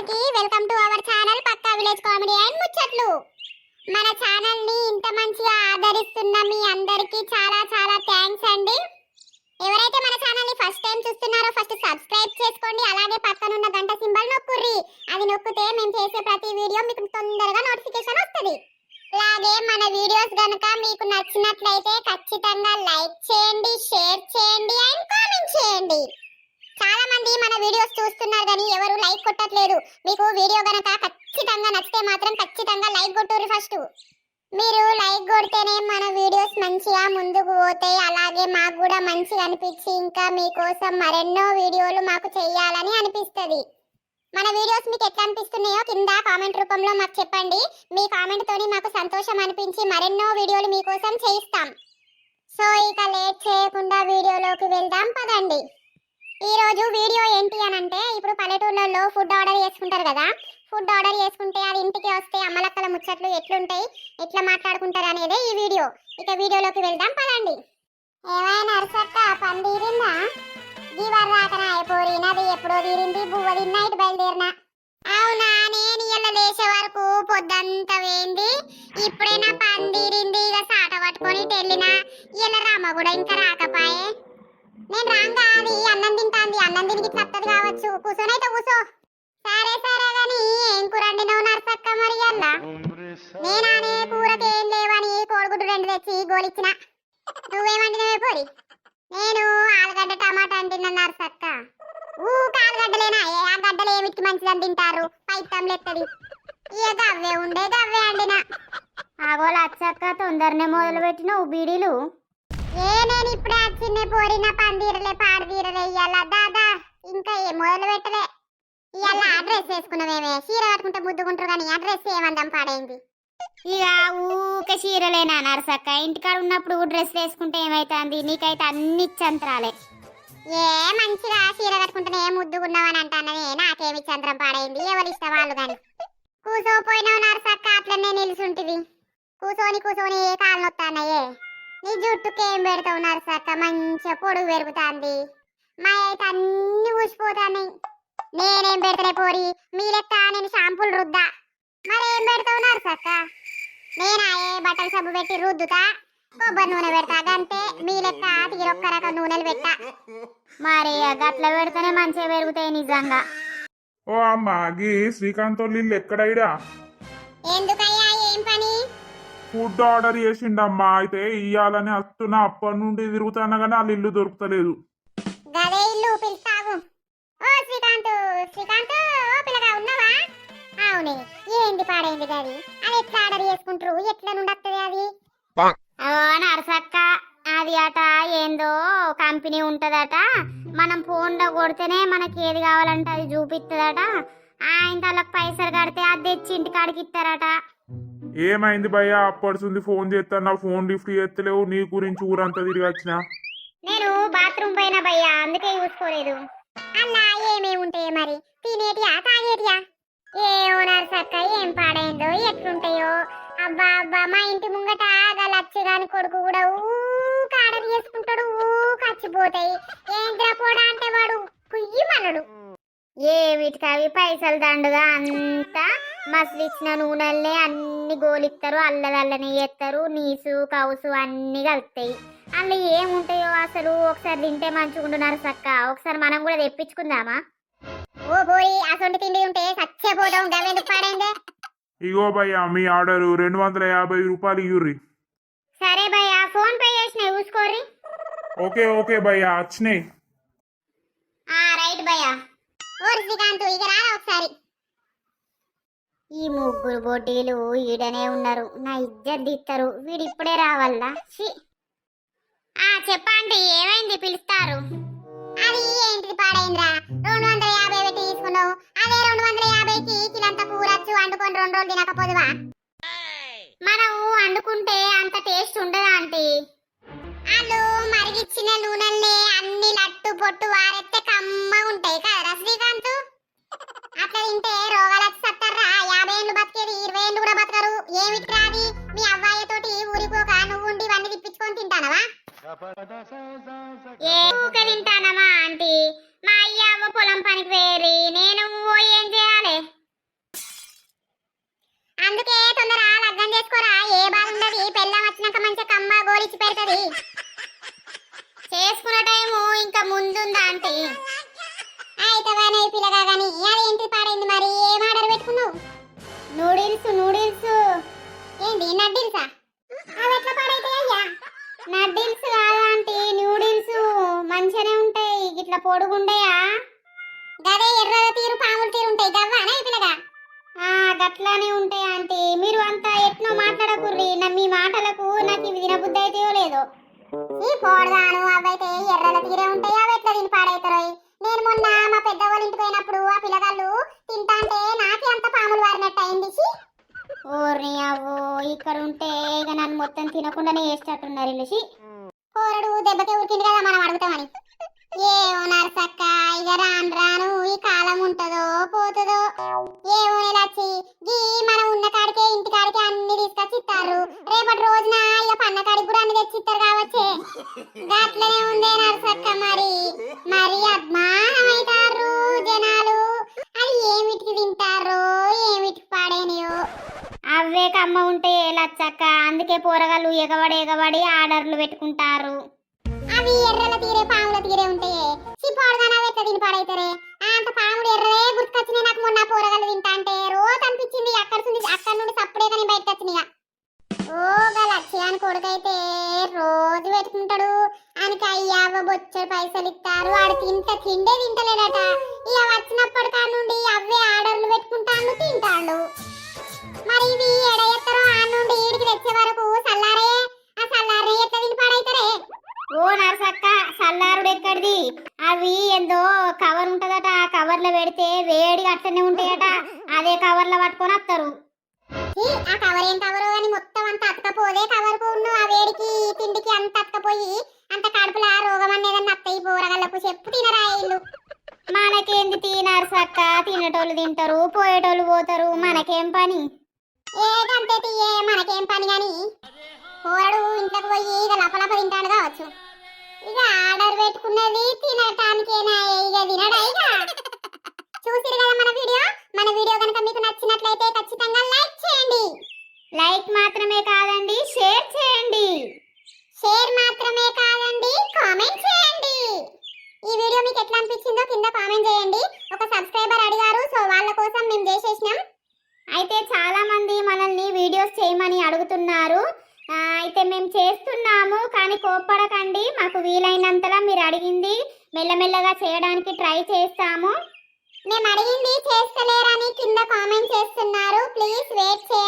అందరికీ welcome to our channel పక్కా village comedy and ముచ్చట్లు. మన ఛానల్ని ఇంత మంచిగా ఆదరిస్తున్న మీ అందరికీ చాలా చాలా థ్యాంక్స్ అండి. ఎవరైతే మన ఛానల్ని ఫస్ట్ టైం చూస్తున్నారో ఫస్ట్ సబ్స్క్రైబ్ చేసుకోండి. అలాగే పక్కన ఉన్న గంట సింబల్ నొక్కుర్రి. అది నొక్కితే మేము చేసే ప్రతి వీడియో మీకు తొందరగా నోటిఫికేషన్ వస్తుంది. అలాగే మన వీడియోస్ గనుక మీకు నచ్చినట్లయితే ఖచ్చితంగా లైక్ చేయండి షేర్ చేయండి అండ్ కామెంట్ చేయండి. చాలా మంది మన వీడియోస్ చూస్తున్నారు కానీ ఎవరు లైక్ కొట్టట్లేదు. మీకు వీడియో గనక ఖచ్చితంగా నచ్చితే మాత్రం ఖచ్చితంగా లైక్ కొట్టుర్రి ఫస్ట్. మీరు లైక్ కొడితేనే మన వీడియోస్ మంచిగా ముందుకు పోతాయి. అలాగే మాకు కూడా మంచిగా అనిపించి ఇంకా మీకోసం మరెన్నో వీడియోలు మాకు చేయాలని అనిపిస్తుంది. మన వీడియోస్ మీకు ఎట్లా అనిపిస్తున్నాయో కింద కామెంట్ రూపంలో మాకు చెప్పండి. మీ కామెంట్ తోని మాకు సంతోషం అనిపించి మరెన్నో వీడియోలు మీకోసం చేయిస్తాం. సో ఇక లేట్ చేయకుండా వీడియోలోకి వెళ్దాం. పదండి. ఈ రోజు వీడియో ఏంటి అని అంటే ఇప్పుడు పల్లెటూర్లలో ఫుడ్ ఆర్డర్ చేసుకుంటారు కదా ఫుడ్ ఆర్డర్ చేసుకుంటే అది ఇంటికి వస్తే అమ్మలక్కల ముచ్చట్లు ఎట్లుంటాయి ఎట్లా మాట్లాడుకుంటారు అనేది ఈ వీడియో. ఇక వీడియోలోకి వెళ్దాం పదండి. ఏమైనా అరసక్క పని తీరిందా దీవర్ రాకనా అయిపోయి నది ఎప్పుడో తీరింది బువ్వ నైట్ బయలుదేరినా? అవునా నేను ఇలా లేచే వరకు పొద్దంతా వేయింది ఇప్పుడే నా పని తీరింది ఇక సాట పట్టుకొని వెళ్ళినా ఇలా రామ కూడా ఇంకా రాకపాయే. నేను రాంగా అది అన్నం తింటాంది. అన్నం తినికి చత్తది కావచ్చు. కూర్చొనైతే కూర్చో సరే సరే గాని ఏం కూర వండినావు నర్సక్క మరి అల్లా నేనానే కూరకి ఏం లేవని కోడిగుడ్డు రెండు తెచ్చి గోలిచ్చిన. నువ్వేమంటున్నావే పోరి? నేను ఆలుగడ్డ టమాటా అంటున్నా నర్సక్క. ఊ కాలుగడ్డలేనా ఏ ఆ గడ్డలు ఏమిటి మంచిదని తింటారు? పైతం లెత్తది. ఇక గవ్వే ఉండే గవ్వే అండినా ఆగోలు అచ్చక్క తొందరనే మొదలు పెట్టిన బీడీలు. ఏ నేను ఇప్పుడే వచ్చిందే పోరిన పందిరలే పాడదీరలే ఇయ్యాల. దాదా ఇంకా ఏ మొదలు పెట్టలే. ఇవాళ అడ్రస్ వేసుకున్నామేమే చీర కట్టుకుంటే ముద్దుకుంటారు కానీ అడ్రస్ ఏమందం పాడైంది? ఇక ఊకే చీరలేనా నరసక్క. ఇంటికాడ ఉన్నప్పుడు డ్రెస్ వేసుకుంటే ఏమైతుంది? నీకైతే అన్ని చంత్రాలే ఏ మంచిగా చీర కట్టుకుంటేనే ముద్దుకున్నావని అంటాననే నాకేమి చంద్రం పాడైంది? ఎవరి ఇష్టం వాళ్ళు గాని. కూసోపోయినావు నరసక్క అట్లనే నిలుసుంటివి. కూసోని కూసోని ఏ నొత్తానయే నీ జుట్టుకి ఏం పెడతావు నరసక్క మంచిగా పొడుగు పెరుగుతాంది. మా అయితే అన్ని ఊసిపోతాయి నేనేం పెడతలే పోరి? మీ లెక్క నేను షాంపూలు రుద్దా? మరేం పెడతావు నరసక్క నేనా ఏ బట్టల సబ్బు పెట్టి రుద్దుతా? కొబ్బరి నూనె పెడతా గంతే. మీ లెక్క తీరొక్క రకం నూనెలు పెట్టా. మరి ఆ గట్ల పెడితేనే మంచిగా పెరుగుతాయి నిజంగా. ఓ అమ్మ గీ శ్రీకాంత్ ఇల్లు ఎక్కడైడా ఫుడ్ ఆర్డర్ చేసిండమ్మా. అయితే ఇయ్యాలని వస్తున్నా అప్పటి నుండి తిరుగుతానా కానీ వాళ్ళ ఇల్లు దొరుకుతలేదు. గదే ఇల్లు పిలుస్తాగు ఓ శ్రీకాంత్ శ్రీకాంత్ ఓ పిల్లగా ఉన్నావా? అవునే. ఏంది పాడైంది గది? అది ఎట్లా ఆర్డర్ చేసుకుంటారు ఎట్లా నుండి వస్తుంది అది? ఓ నరసక్క అది అట ఏందో కంపెనీ ఉంటదట. మనం ఫోన్లో కొడితేనే మనకి ఏది కావాలంటే అది చూపిస్తుందట ఆయన వాళ్ళకి పైసలు కడితే అది తెచ్చి ఇంటికాడికి ఇస్తారట ఏమైంది భయ్య? అప్పడుతుంది ఫోన్ చేస్తాను నా ఫోన్ లిఫ్ట్ చేస్తలేవు నీ గురించి ఊరంతా తిరిగి వచ్చిన? నేను బాత్రూమ్ పోయినా భయ్యా అందుకే చూసుకోలేదు. అలా ఏమేమి ఉంటాయి మరి? తినేటియా తాగేటియా? ఏ ఓనర్ సక్క ఏం పాడైందో ఎట్లుంటాయో? అబ్బా అబ్బా మా ఇంటి ముంగట గలచ్చు అచ్చగాని కొడుకు కూడా ఊ ఆర్డర్ చేసుకుంటాడు ఊక వచ్చిపోతాయి ఏంద్రా పోడా అంటే వాడు? కుయ్యమనడు ఏ వీటికి అవి పైసలు దండుగా అంతా? మసలు ఇచ్చిన నూనెల్ని అన్ని గోలిస్తారు అల్లదల్లని చేస్తారు నీసు కౌసు అన్ని కలుపుతాయి అందులో ఏముంటాయో అసలు ఒకసారి తింటే మంచిగా ఉండున్నారు సక్క. ఒకసారి మనం కూడా తెప్పించుకుందామా? ఓ పోయి అసొంటి తిండి ఉంటే సచ్చేపోతాం గవెందుకు పాడైందే? ఇగో భయ్య మీ ఆర్డర్ రెండు వందల యాభై రూపాయలు ఇయ్యుర్రి. సరే భయ్య ఫోన్ పే చేసిన చూసుకోర్రి ఓకే ఓకే భయ్య వచ్చినాయి. ఆ రైట్ భయ్య. ఓ శ్రీకాంత్ ఇక రారా ఒకసారి. ఈ ముగ్గురు బొడ్డీలు ఈడనే ఉన్నారు. నా ఇద్దరు తీస్తారు వీడు ఇప్పుడే రావాలా ఆ చెప్పండి ఏమైంది పిలుస్తారు? అది ఏంటిది పాడైందిరా? రెండు వందల యాభై పెట్టి తీసుకున్నావు. అదే రెండు వందల యాభైకి కిలంత కూరచ్చు వండుకొని రెండు రోజులు తినకపోదువా? మనం వండుకుంటే అంత టేస్ట్ ఉండదా ఆంటీ? వాళ్ళు మరిగిచ్చిన నూనెల్ని అన్ని లట్టు పొట్టు వారెత్తే ఏ ఊక ఇట్లా పొడుగుండయా? గదే ఎర్ర తీరు పాములు తీరు ఉంటాయి. గవ్వానే పిల్లగా? ఆ గట్లానే ఉంటాయి ఆంటీ. మీరు అంతా ఎట్నో మాట్లాడకుర్రి. నా మీ మాటలకు నాకు ఇవి తినబుద్ధి అయితేయో లేదో. ఈ పోడదాను అవైతే ఎర్రల తీరే ఉంటాయి. అవి ఎట్లా తిని పాడైతారో నేను మొన్న మా పెద్ద వాళ్ళ ఇంటికి పోయినప్పుడు ఆ పిల్లగాళ్ళు తింటాంటే నాకే అంత పాములు వారినట్టు అయింది. ఛీ. ఓర్ని అవ్వో ఇక్కడ ఉంటే ఇక నన్ను మొత్తం తినకుండానే వేసేటట్టున్నారు ఇల్లుసి కోరడు దెబ్బకే ఉరికింది కదా మనం అడుగుతామని. ఏమో నరసక్క ఇక రాను రాను ఈ కాలం ఉంటుందో పోతుందో? ఏమో నెలచ్చి గీ మనం ఉన్న కాడికే ఇంటి కాడికే అన్ని తీసుకొచ్చి ఇస్తారు రేపటి రోజున ఇక పన్న కాడికి కూడా అన్ని తెచ్చి ఇస్తారు కావచ్చే. అట్లనే ఉందే నరసక్క మరి. మరి అద్మానం అవుతారు జనాలు. అది ఏమిటికి తింటారో ఏమిటికి పాడేనియో? అవే కమ్మ ఉంటే లచ్చక్క? అందుకే పోరగాళ్ళు ఎగబడి ఎగబడి ఆర్డర్లు పెట్టుకుంటారు అవి ఎర్రల తీరే పాముల తీరే ఉంటాయే సిపోడుగానే ఎట్లా దీని పాడైతారే? అంత పాముడు ఎర్రలే గుర్తుకొచ్చినాయి నాకు మొన్న పోరగాళ్ళు తింటా అంటే. రోజు అనిపించింది అక్కడ నుండి అక్కడ నుండి సప్పుడే కానీ బయటకు వచ్చినాయి ఓ గలక్షి అని కొడుకైతే రోజు పెట్టుకుంటాడు. ఆయనకి అయ్యా బొచ్చడు పైసలు ఇస్తారు వాడు తింట తిండే తింటలేడట. ఇక అవి ఏందో కవర్ ఉంటదట ఆ కవర్లో పెడితే వేడిగా అట్లనే ఉంటాయట. అదే కవర్లో పట్టుకొని వస్తారు ఈ, ఆ కవర్ ఏం కవరు అని మొత్తం అంత అతకపోదే కవర్ ఉన్ను ఆ వేడికి తిండికి అంత అతకపోయి అంత కడుపుల రోగం అనేది అత్తయి పోరగళ్ళకు చెప్పు తినరా ఇల్లు మనకేంది తీ నరసక్క తినేటోళ్ళు తింటారు పోయేటోళ్ళు పోతారు. మనకేం పని? ఏదంటే తీయే మనకేం పని గాని? పోరడు ఇంట్లోకి పోయి ఇక లపలప తింటాడు కావచ్చు. ఇక ఆర్డర్ పెట్టుకున్నది తినటానికేనా? ఇక తినడా ఇక? చూసిరు కదా మన వీడియో? మన వీడియో కనుక మీకు నచ్చినట్లయితే ఖచ్చితంగా లైక్ చేయండి. లైక్ మాత్రమే కాదండి షేర్ చేయండి. షేర్ మాత్రమే కాదండి కామెంట్ చేయండి. ఈ వీడియో మీకు ఎట్లా అనిపించిందో కింద కామెంట్ చేయండి. ఒక సబ్స్క్రైబర్ అడిగారు సో వాళ్ళ కోసం మేము చేసేసినాం. అయితే చాలా మంది మనల్ని వీడియోస్ చేయమని అడుగుతున్నారు. అయితే మేము చేస్తున్నాము కానీ కోప్పడకండి. మాకు వీలైనంతలా మీరు అడిగింది మెల్లమెల్లగా చేయడానికి ట్రై చేస్తాము. మేము అడిగింది చేస్తలేరని కింద కామెంట్ చేస్తున్నారు. ప్లీజ్ వెయిట్ చే